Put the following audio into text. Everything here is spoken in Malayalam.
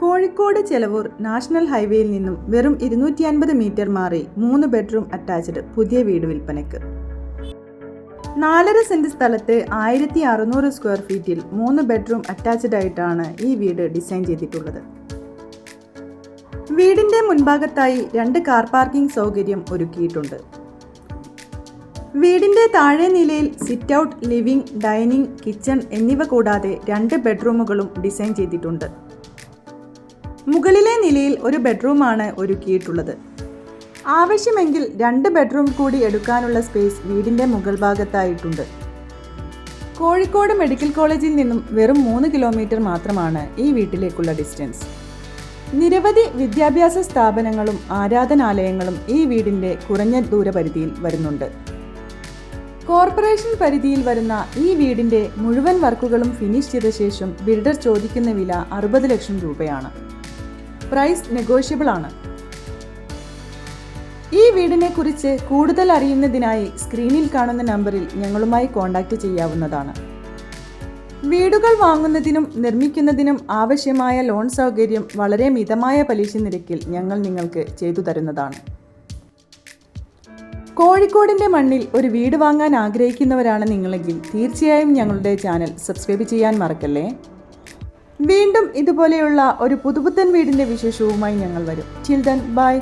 കോഴിക്കോട് ചെലവൂർ നാഷണൽ ഹൈവേയിൽ നിന്നും വെറും ഇരുന്നൂറ്റി അൻപത് മീറ്റർ മാറി മൂന്ന് ബെഡ്റൂം അറ്റാച്ച്ഡ് പുതിയ വീട് വിൽപ്പനയ്ക്ക്. നാലര സെന്റ് സ്ഥലത്ത് ആയിരത്തി അറുന്നൂറ് സ്ക്വയർ ഫീറ്റിൽ മൂന്ന് ബെഡ്റൂം അറ്റാച്ച്ഡ് ആയിട്ടാണ് ഈ വീട് ഡിസൈൻ ചെയ്തിട്ടുള്ളത്. വീടിന്റെ മുൻഭാഗത്തായി രണ്ട് കാർ പാർക്കിംഗ് സൗകര്യം ഒരുക്കിയിട്ടുണ്ട്. വീടിന്റെ താഴെ നിലയിൽ sit out living dining kitchen എന്നിവ കൂടാതെ രണ്ട് ബെഡ്റൂമുകളും ഡിസൈൻ ചെയ്തിട്ടുണ്ട്. മുകളിലെ നിലയിൽ ഒരു ബെഡ്റൂമാണ് ഒരുക്കിയിട്ടുള്ളത്. ആവശ്യമെങ്കിൽ രണ്ട് ബെഡ്റൂം കൂടി എടുക്കാനുള്ള സ്പേസ് വീടിന്റെ മുകൾ ഭാഗത്തായിട്ടുണ്ട്. കോഴിക്കോട് മെഡിക്കൽ കോളേജിൽ നിന്നും വെറും മൂന്ന് കിലോമീറ്റർ മാത്രമാണ് ഈ വീട്ടിലേക്കുള്ള ഡിസ്റ്റൻസ്. നിരവധി വിദ്യാഭ്യാസ സ്ഥാപനങ്ങളും ആരാധനാലയങ്ങളും ഈ വീടിന്റെ കുറഞ്ഞ ദൂരപരിധിയിൽ വരുന്നുണ്ട്. കോർപ്പറേഷൻ പരിധിയിൽ വരുന്ന ഈ വീടിന്റെ മുഴുവൻ വർക്കുകളും ഫിനിഷ് ചെയ്ത ശേഷം ബിൽഡർ ചോദിക്കുന്ന വില അറുപത് ലക്ഷം രൂപയാണ്. പ്രൈസ് നെഗോഷ്യബിൾ ആണ്. ഈ വീടിനെ കുറിച്ച് കൂടുതൽ അറിയുന്നതിനായി സ്ക്രീനിൽ കാണുന്ന നമ്പറിൽ ഞങ്ങളുമായി കോൺടാക്റ്റ് ചെയ്യാവുന്നതാണ്. വീടുകൾ വാങ്ങുന്നതിനും നിർമ്മിക്കുന്നതിനും ആവശ്യമായ ലോൺ സൗകര്യം വളരെ മിതമായ പലിശ നിരക്കിൽ ഞങ്ങൾ നിങ്ങൾക്ക് ചെയ്തു തരുന്നതാണ്. കോഴിക്കോടിന്റെ മണ്ണിൽ ഒരു വീട് വാങ്ങാൻ ആഗ്രഹിക്കുന്നവരാണ് നിങ്ങളെങ്കിൽ തീർച്ചയായും ഞങ്ങളുടെ ചാനൽ സബ്സ്ക്രൈബ് ചെയ്യാൻ മറക്കല്ലേ? വീണ്ടും ഇതുപോലെയുള്ള ഒരു പുതുപുത്തൻ വീടിന്റെ വിശേഷവുമായി ഞങ്ങൾ വരും. Children by